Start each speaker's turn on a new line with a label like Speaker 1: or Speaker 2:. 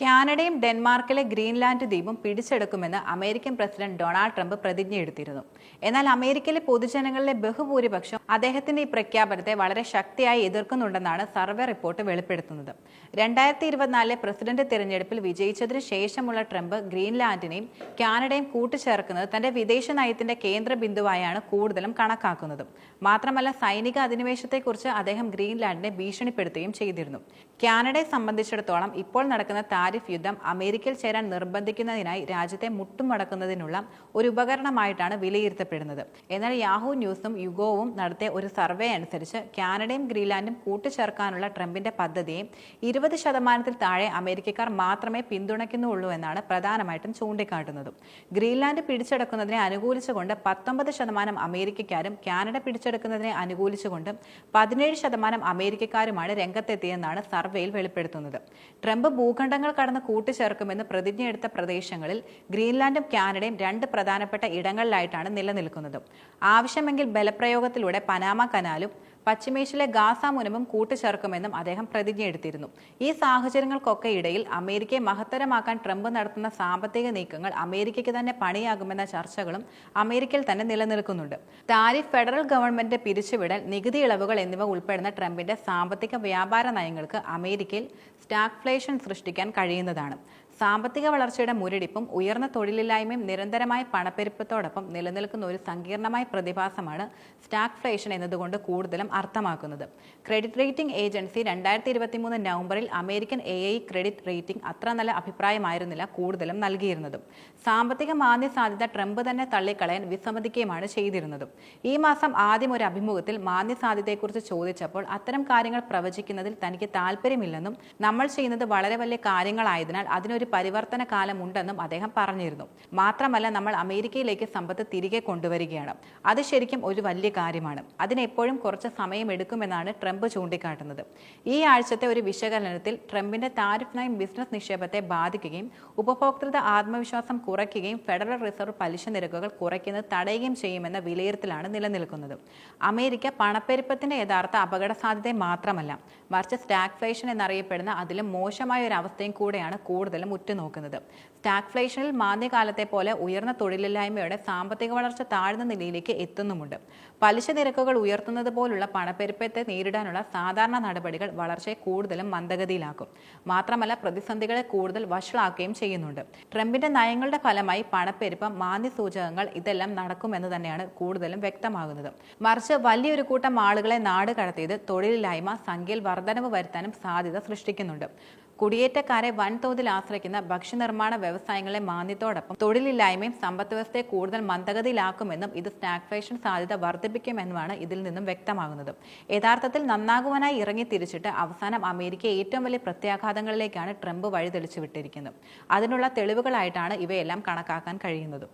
Speaker 1: കാനഡയും ഡെൻമാർക്കിലെ Greenland ദ്വീപും പിടിച്ചെടുക്കുമെന്ന് American president Donald Trump പ്രതിജ്ഞയെടുത്തിരുന്നു എന്നാൽ അമേരിക്കയിലെ പൊതുജനങ്ങളിലെ ബഹുഭൂരിപക്ഷം അദ്ദേഹത്തിന്റെ ഈ പ്രഖ്യാപനത്തെ വളരെ ശക്തിയായി എതിർക്കുന്നുണ്ടെന്നാണ് സർവേ റിപ്പോർട്ട് വെളിപ്പെടുത്തുന്നത്. രണ്ടായിരത്തി ഇരുപത്തിനാലിലെ പ്രസിഡന്റ് തിരഞ്ഞെടുപ്പിൽ വിജയിച്ചതിനു ശേഷമുള്ള ട്രംപ് ഗ്രീൻലാൻഡിനെയും കാനഡയും കൂട്ടിച്ചേർക്കുന്നത് തന്റെ വിദേശ നയത്തിന്റെ കേന്ദ്ര ബിന്ദുവായാണ് കൂടുതലും കണക്കാക്കുന്നത്. മാത്രമല്ല സൈനിക അധിനിവേശത്തെക്കുറിച്ച് അദ്ദേഹം ഗ്രീൻലാൻഡിനെ ഭീഷണിപ്പെടുത്തുകയും ചെയ്തിരുന്നു. കാനഡയെ സംബന്ധിച്ചിടത്തോളം ഇപ്പോൾ നടക്കുന്ന താരിഫ് യുദ്ധം അമേരിക്കയിൽ ചേരാൻ നിർബന്ധിക്കുന്നതിനായി രാജ്യത്തെ മുട്ടുമടക്കുന്നതിനുള്ള ഒരു ഉപകരണമായിട്ടാണ് വിലയിരുത്തപ്പെടുന്നത്. എന്നാൽ യാഹു ന്യൂസും യുഗോവും നടത്തിയ ഒരു സർവേ അനുസരിച്ച് കാനഡയും ഗ്രീൻലാൻഡും കൂട്ടിച്ചേർക്കാനുള്ള ട്രംപിന്റെ പദ്ധതിയെ ഇരുപത് ശതമാനത്തിൽ താഴെ അമേരിക്കക്കാർ മാത്രമേ പിന്തുണയ്ക്കുന്നുള്ളൂ എന്നാണ് പ്രധാനമായിട്ടും ചൂണ്ടിക്കാട്ടുന്നത്. ഗ്രീൻലാൻഡ് പിടിച്ചെടുക്കുന്നതിനെ അനുകൂലിച്ചുകൊണ്ട് പത്തൊമ്പത് ശതമാനം അമേരിക്കക്കാരും കാനഡ പിടിച്ചെടുക്കുന്നതിനെ അനുകൂലിച്ചുകൊണ്ട് പതിനേഴ് ശതമാനം അമേരിക്കക്കാരുമാണ് രംഗത്തെത്തിയെന്നാണ് സർവേയിൽ വെളിപ്പെടുത്തുന്നത്. ട്രംപ് ഭൂഖണ്ഡങ്ങൾ കടന്ന് കൂട്ടിച്ചേർക്കുമെന്ന് പ്രതിജ്ഞയെടുത്ത പ്രദേശങ്ങളിൽ ഗ്രീൻലാൻഡും കാനഡയും രണ്ട് പ്രധാനപ്പെട്ട ഇടങ്ങളിലായിട്ടാണ് നിലനിൽക്കുന്നത്. ആവശ്യമെങ്കിൽ ബലപ്രയോഗത്തിലൂടെ പനാമ കനാലും പശ്ചിമേഷ്യയിലെ ഗാസ മുനമ്പും കൂട്ടിച്ചേർക്കുമെന്നും അദ്ദേഹം പ്രതിജ്ഞയെടുത്തിരുന്നു. ഈ സാഹചര്യങ്ങൾക്കൊക്കെ ഇടയിൽ അമേരിക്കയെ മഹത്തരമാക്കാൻ ട്രംപ് നടത്തുന്ന സാമ്പത്തിക നീക്കങ്ങൾ അമേരിക്കയ്ക്ക് തന്നെ പണിയാകുമെന്ന ചർച്ചകളും അമേരിക്കയിൽ തന്നെ നിലനിൽക്കുന്നുണ്ട്. താരിഫ് ഫെഡറൽ ഗവൺമെന്റ് പിരിച്ചുവിടൽ നികുതി ഇളവുകൾ എന്നിവ ഉൾപ്പെടുന്ന ട്രംപിന്റെ സാമ്പത്തിക വ്യാപാര നയങ്ങൾക്ക് അമേരിക്കയിൽ സ്റ്റാഗ്ഫ്ലേഷൻ സൃഷ്ടിക്കാൻ കഴിയുന്നതാണ്. സാമ്പത്തിക വളർച്ചയുടെ മുരടിപ്പും ഉയർന്ന തൊഴിലില്ലായ്മയും നിരന്തരമായ പണപ്പെരുപ്പത്തോടൊപ്പം നിലനിൽക്കുന്ന ഒരു സങ്കീർണമായ പ്രതിഭാസമാണ് സ്റ്റാഗ്ഫ്ലേഷൻ എന്നതുകൊണ്ട് കൂടുതലും അർത്ഥമാക്കുന്നത്. ക്രെഡിറ്റ് റേറ്റിംഗ് ഏജൻസി രണ്ടായിരത്തി ഇരുപത്തി മൂന്ന് നവംബറിൽ American A I credit rating അത്ര നല്ല അഭിപ്രായമായിരുന്നില്ല കൂടുതലും നൽകിയിരുന്നതും. സാമ്പത്തിക മാന്ദ്യ സാധ്യത ട്രംപ് തന്നെ തള്ളിക്കളയാൻ വിസമ്മതിക്കുകയുമാണ് ചെയ്തിരുന്നതും. ഈ മാസം ആദ്യം ഒരു അഭിമുഖത്തിൽ മാന്ദ്യ സാധ്യതയെക്കുറിച്ച് ചോദിച്ചപ്പോൾ അത്തരം കാര്യങ്ങൾ പ്രവചിക്കുന്നതിൽ തനിക്ക് താല്പര്യമില്ലെന്നും നമ്മൾ ചെയ്യുന്നത് വളരെ വലിയ കാര്യങ്ങളായതിനാൽ അതിനൊരു പരിവർത്തന കാലമുണ്ടെന്നും അദ്ദേഹം പറഞ്ഞിരുന്നു. മാത്രമല്ല നമ്മൾ അമേരിക്കയിലേക്ക് സമ്പത്ത് തിരികെ കൊണ്ടുവരികയാണ്. അത് ശരിക്കും ഒരു വലിയ കാര്യമാണ്. അതിനെപ്പോഴും കുറച്ച് സമയം എടുക്കുമെന്നാണ് ട്രംപ് ചൂണ്ടിക്കാട്ടുന്നത്. ഈ ആഴ്ചത്തെ ഒരു വിശകലനത്തിൽ ട്രംപിന്റെ താരിഫ് നയം ബിസിനസ് നിക്ഷേപത്തെ ബാധിക്കുകയും ഉപഭോക്തൃ ആത്മവിശ്വാസം കുറയ്ക്കുകയും ഫെഡറൽ റിസർവ് പലിശ നിരക്കുകൾ കുറയ്ക്കുന്നത് തടയുകയും ചെയ്യുമെന്ന വിലയിരുത്തലാണ് നിലനിൽക്കുന്നത്. അമേരിക്ക പണപ്പെരുപ്പത്തിന്റെ യഥാർത്ഥ അപകട സാധ്യത മാത്രമല്ല മറിച്ച് സ്റ്റാഗ്ഫ്ലേഷൻ എന്നറിയപ്പെടുന്ന അതിലും മോശമായ ഒരു അവസ്ഥയും കൂടെയാണ് കൂടുതലും ഉറ്റുനോക്കുന്നത്. സ്റ്റാഗ്ഫ്ലേഷനിൽ മാന്ദ്യകാലത്തെ പോലെ ഉയർന്ന തൊഴിലില്ലായ്മയോടെ സാമ്പത്തിക വളർച്ച താഴ്ന്ന നിലയിലേക്ക് എത്തുന്നുമുണ്ട്. പലിശ നിരക്കുകൾ ഉയർത്തുന്നത് പോലുള്ള പണപ്പെരുപ്പത്തെ നേരിടാനുള്ള സാധാരണ നടപടികൾ വളർച്ചയെ കൂടുതലും മന്ദഗതിയിലാക്കും. മാത്രമല്ല പ്രതിസന്ധികളെ കൂടുതൽ വഷളാക്കുകയും ചെയ്യുന്നുണ്ട്. ട്രംപിന്റെ നയങ്ങളുടെ ഫലമായി പണപ്പെരുപ്പം മാന്ദ്യ സൂചകങ്ങൾ ഇതെല്ലാം നടക്കുമെന്ന് തന്നെയാണ് കൂടുതലും വ്യക്തമാകുന്നത്. മറിച്ച് വലിയൊരു കൂട്ടം ആളുകളെ നാട് കടത്തിയത് തൊഴിലില്ലായ്മ സംഖ്യയിൽ വർധനവ് വരുത്താനും സാധ്യത സൃഷ്ടിക്കുന്നുണ്ട്. കുടിയേറ്റക്കാരെ വൻതോതിൽ ആശ്രയിക്കുന്ന ഭക്ഷ്യനിർമ്മാണ വ്യവസായങ്ങളെ മാന്ദ്യത്തോടൊപ്പം തൊഴിലില്ലായ്മയും സമ്പദ് വ്യവസ്ഥയെ കൂടുതൽ മന്ദഗതിയിലാക്കുമെന്നും ഇത് സ്റ്റാഗ്ഫ്ലേഷൻ സാധ്യത വർദ്ധിപ്പിക്കുമെന്നുമാണ് ഇതിൽ നിന്നും വ്യക്തമാകുന്നത്. യഥാർത്ഥത്തിൽ നന്നാകുവാനായി ഇറങ്ങി തിരിച്ചിട്ട് അവസാനം അമേരിക്ക ഏറ്റവും വലിയ പ്രത്യാഘാതങ്ങളിലേക്കാണ് ട്രംപ് വഴിതെളിച്ചു വിട്ടിരിക്കുന്നത് അതിനുള്ള തെളിവുകളായിട്ടാണ് ഇവയെല്ലാം കണക്കാക്കാൻ കഴിയുന്നത്.